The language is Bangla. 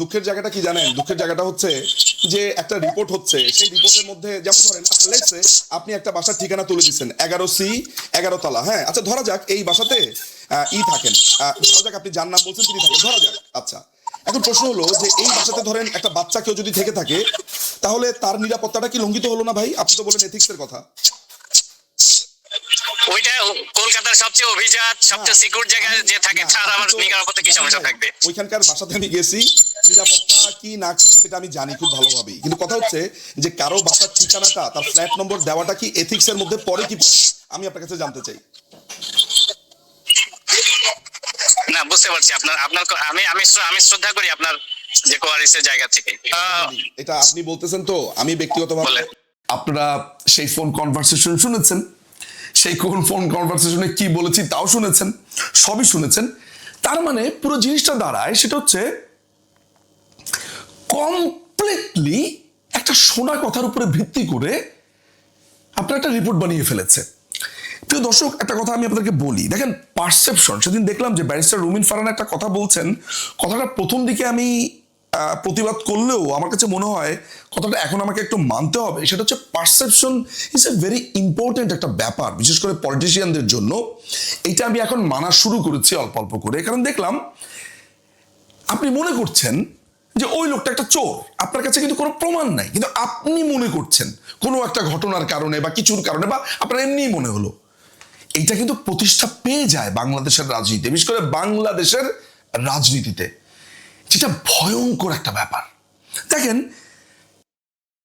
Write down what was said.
দুঃখের জায়গাটা কি জানেন? দুঃখের জায়গাটা হচ্ছে যে একটা রিপোর্ট হচ্ছে সেই রিপোর্টের মধ্যে যেমন ধরেন লেটসে আপনি একটা বাসার ঠিকানা তুলে দিচ্ছেন এগারো সি এগারো তলা হ্যাঁ? আচ্ছা ধরা যাক এই বাসাতে ই থাকেন। ধরা যাক আপনি যার নাম বলছেন তিনি থাকেন। ধরা যাক আচ্ছা। এখন প্রশ্ন হলো যে এই বাসাতে ধরেন একটা বাচ্চা কেউ যদি থেকে থাকে তাহলে তার নিরাপত্তাটা কি লঙ্ঘিত হলো না ভাই? আপনি তো বলেন এথিক্সের কথা। ওইটা কলকাতার সবচেয়ে অভিজাত সবচেয়ে সিকিউর জায়গায় যে থাকে না, আমার নিরাপত্তা কি সমস্যা থাকবে? ওইখানকার বাসাতে আমি গেছি। নিরাপত্তা কি না কি সেটা আমি জানি খুব ভালোভাবেই। কিন্তু কথা হচ্ছে যে কারও বাসার ঠিকানাটা তার ফ্ল্যাট নম্বর দেওয়াটা কি এথিক্স এর মধ্যে পড়ে কি পড়ে? আমি আপনার কাছে জানতে চাই। না বুঝতে পারছি। আপনার আপনার আমি আমি আমি শ্রদ্ধা করি আপনার যে কোয়ারিসের জায়গা থেকে। এটা আপনি বলতেছেন তো আমি ব্যক্তিগতভাবে আপনারা সেই ফোন কনভারসেশন শুনেছেন? সেই কোন ফোন কনভারসেশনে কি বলেছি তাও শুনেছেন? সবই শুনেছেন? তার মানে পুরো জিনিসটা দাঁড়ায় সেটা হচ্ছে কমপ্লিটলি একটা শোনা কথার উপরে ভিত্তি করে আপনার একটা রিপোর্ট বানিয়ে ফেলেছে। প্রিয় দর্শক, একটা কথা আমি আপনাদেরকে বলি। দেখেন পারসেপশন সেদিন দেখলাম যে ব্যারিস্টার রুমিন ফারান একটা কথা বলছেন। কথাটা প্রথম দিকে আমি প্রতিবাদ করলেও আমার কাছে মনে হয় কথাটা এখন আমাকে একটু মানতে হবে। সেটা হচ্ছে perception is a very important একটা ব্যাপার, বিশেষ করে পলিটিশিয়ানদের জন্য। এইটা আমি এখন মানা শুরু করেছি অল্প অল্প করে। কারণ দেখলাম, আপনি মনে করছেন যে ওই লোকটা একটা চোর। আপনার কাছে কিন্তু কোনো প্রমাণ নাই। কিন্তু আপনি মনে করছেন কোনো একটা ঘটনার কারণে বা কিছুর কারণে বা আপনার এমনিই মনে হলো। এইটা কিন্তু প্রতিষ্ঠা পেয়ে যায় বাংলাদেশের রাজনীতি বিশেষ করে বাংলাদেশের রাজনীতিতে। যেটা ভয়ঙ্কর একটা ব্যাপার। দেখেন